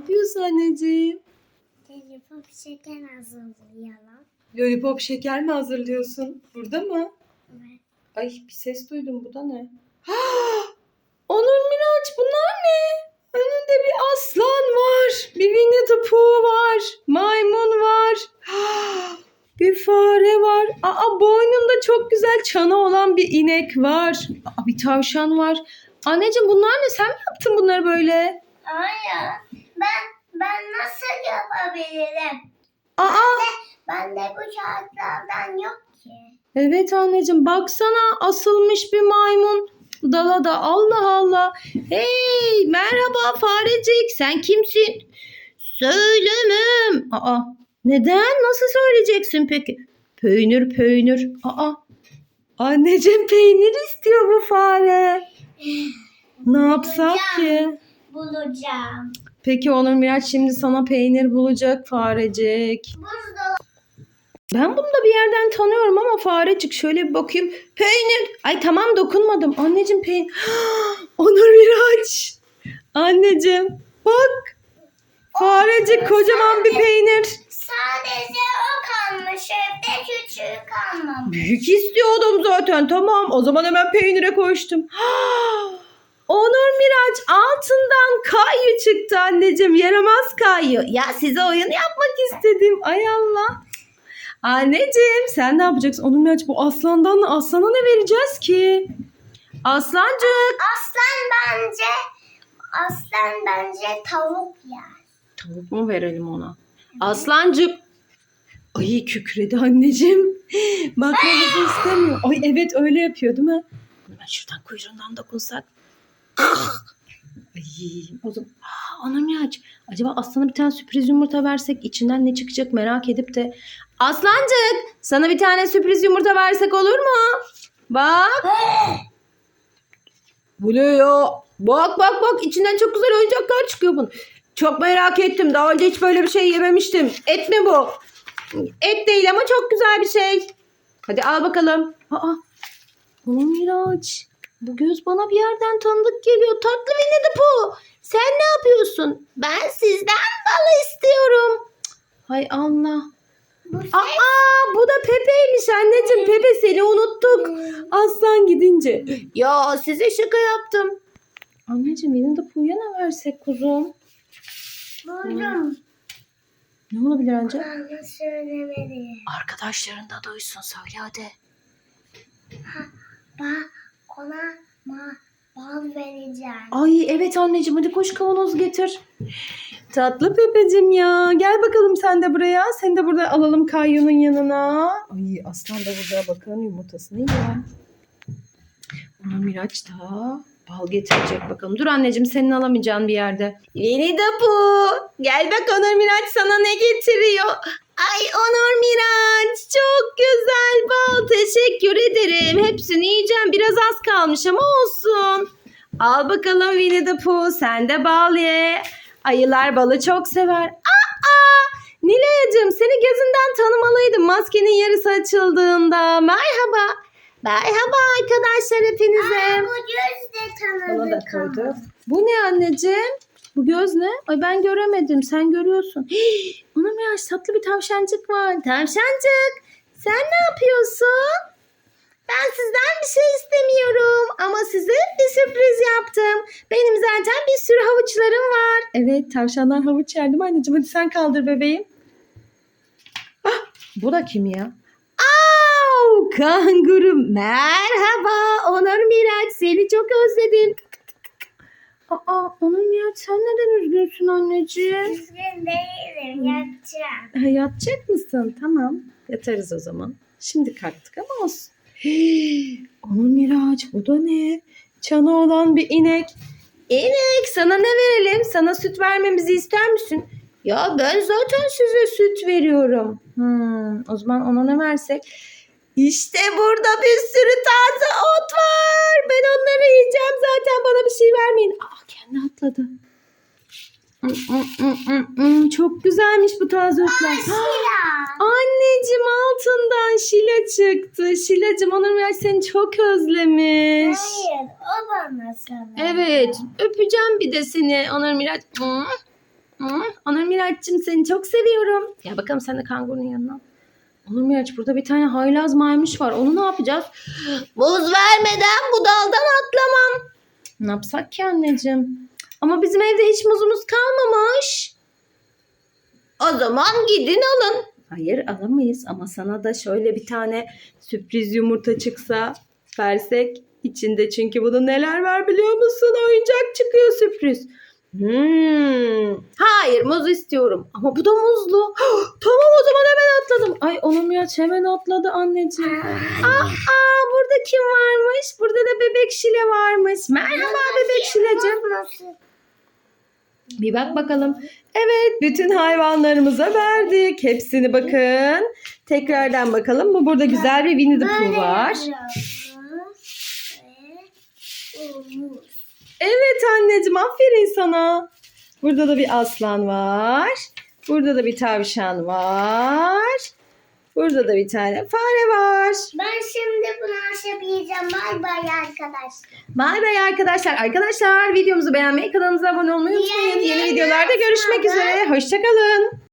yapıyorsun anneciğim? Telefon şeker hazırlayalım. Lollipop şeker mi hazırlıyorsun? Burada mı? Evet. Ay bir ses duydum. Bu da ne? Onur Miraç bunlar ne? Önünde bir aslan var. Bir Winnie the Pooh var. Maymun var. Bir fare var. Aa boynunda çok güzel çanı olan bir inek var. Aa, bir tavşan var. Anneciğim bunlar ne? Sen mi yaptın bunları böyle? Hayır. Ben ben nasıl yapabilirim? Aa Ben de bu şartlardan yok ki. Evet anneciğim baksana asılmış bir maymun dala da Allah Allah. Hey merhaba farecik sen kimsin? Söylemem. Aa neden nasıl söyleyeceksin peki? Peynir peynir. Aa anneciğim peynir istiyor bu fare. Ne yapsak ki? Bulacağım. Peki Onur Miraç şimdi sana peynir bulacak farecik. Buzdolabı. Ben bunu da bir yerden tanıyorum ama farecik şöyle bir bakayım. Peynir. Ay tamam dokunmadım. Anneciğim peynir. Onur Miraç. Anneciğim bak. Farecik kocaman bir peynir. Sadece o kalmış. Evde küçüğü kalmamış. Büyük istiyordum zaten tamam. O zaman hemen peynire koştum. Miraç altından kayı çıktı anneciğim. Yaramaz kayı. Ya size oyun yapmak istedim. Ay Allah. Anneciğim sen ne yapacaksın? Onur Miraç bu aslandan aslana ne vereceğiz ki? Aslancık. Aslan bence aslan bence tavuk yer. Tavuk mu verelim ona? Aslancık. Ay kükredi anneciğim. Bakmamızı istemiyor. Ay evet öyle yapıyor değil mi? Ben şuradan kuyruğundan dokunsak. Ay o zaman. Aa, anam ya. Acaba aslana bir tane sürpriz yumurta versek içinden ne çıkacak merak edip de. Aslancık sana bir tane sürpriz yumurta versek olur mu? Bak. Bu ne ya? Bak bak bak içinden çok güzel oyuncaklar çıkıyor bunun. Çok merak ettim. Daha önce hiç böyle bir şey yememiştim. Et mi bu? Et değil ama çok güzel bir şey. Hadi al bakalım. Aa, bunu Miraç. Bu göz bana bir yerden tanıdık geliyor. Tatlı Winnie the Pooh. Sen ne yapıyorsun? Ben sizden balı istiyorum. Cık, Hay Allah. Bu Aa bu da Pepe'ymiş anneciğim. Pepe seni unuttuk. Aslan gidince. Ya size şaka yaptım. Anneciğim Winnie the Pooh'ya ne versek kuzum? buldum. Ne olabilir ancak? Bana söylemedi. Arkadaşların da duysun söyle hadi. Bak ona ma bal vereceğim. Ay evet anneciğim hadi koş kavanoz getir. Tatlı Pepeciğim ya. Gel bakalım sen de buraya. Seni de burada alalım Kayyu'nun yanına. Ay aslan da burada bakın yumurtasını yiyor. Ona Miraç da bal getirecek bakalım. Dur anneciğim senin alamayacağın bir yerde. Yeni Dapu. Gel bak Onur Miraç sana ne getiriyor. Ay Onur Miraç çok güzel. Teşekkür ederim. Hepsini yiyeceğim. Biraz az kalmış ama olsun. Al bakalım Winnie the Pooh. Sen de bal ye. Ayılar balı çok sever. Aa! Nilay'cığım seni gözünden tanımalıydım maskenin yarısı açıldığında. Merhaba. Merhaba arkadaşlar hepinize. Bu göz de Ona da tanıdık koyduk. Bu ne anneciğim? Bu göz ne? Ay ben göremedim. Sen görüyorsun. Hii, Onun biraz tatlı bir tavşancık var. Tavşancık. Sen ne yapıyorsun? Ben sizden bir şey istemiyorum. Ama size bir sürpriz yaptım. Benim zaten bir sürü havuçlarım var. Evet tavşanlar havuç yer değil mi anneciğim? Hadi sen kaldır bebeğim. Ah, bu da kim ya? Au, kanguru. Merhaba. Onur Miraç. Seni çok özledim. Aa, Onur Miraç sen neden üzgünsün anneciğim? Üzgün değilim yatacağım. Yatacak mısın? Tamam. Yatarız o zaman. Şimdi kalktık ama olsun. Hii, Onur Miraç bu da ne? Çanı olan bir inek. İnek sana ne verelim? Sana süt vermemizi ister misin? Ya ben zaten size süt veriyorum. Hmm, o zaman ona ne versek? İşte burada bir sürü taze ot var. Ben onları yiyeceğim zaten bana bir şey vermeyin. Aa kendi atladı. Mm, mm, mm. Çok güzelmiş bu taze otlar. Şila. Anneciğim altından Şile çıktı. Şilacığım Onur Miraç seni çok özlemiş. Hayır o bana sana. Evet öpeceğim bir de seni Onur Miraç. Hı? Miraç'cığım seni çok seviyorum. Gel bakalım sen de kangurunun yanına. Olur Miraç burada bir tane haylaz maymuş var. Onu ne yapacağız? Buz vermeden bu daldan atlamam. Ne yapsak ki anneciğim? Ama bizim evde hiç muzumuz kalmamış. O zaman gidin alın. Hayır alamayız ama sana da şöyle bir tane sürpriz yumurta çıksa versek içinde çünkü bunun neler var biliyor musun? Oyuncak çıkıyor sürpriz. Hmm. Hayır muz istiyorum ama bu da muzlu. tamam o zaman hemen atladım. Ay onun Miraç hemen atladı anneciğim. Aa burada kim varmış? Burada da bebek şile varmış. Merhaba bebek şilecim. Bir bak bakalım. Evet bütün hayvanlarımıza verdik. Hepsini bakın. Tekrardan bakalım. Bu burada güzel bir Winnie the Pooh var. Evet anneciğim aferin sana. Burada da bir aslan var. Burada da bir tavşan var. Burada da bir tane fare var. Ben şimdi bunu aşamayacağım. Bay bay arkadaşlar. Bay bay arkadaşlar. Arkadaşlar videomuzu beğenmeyi, kanalımıza abone olmayı unutmayın. Yeni videolarda görüşmek üzere. Hoşçakalın.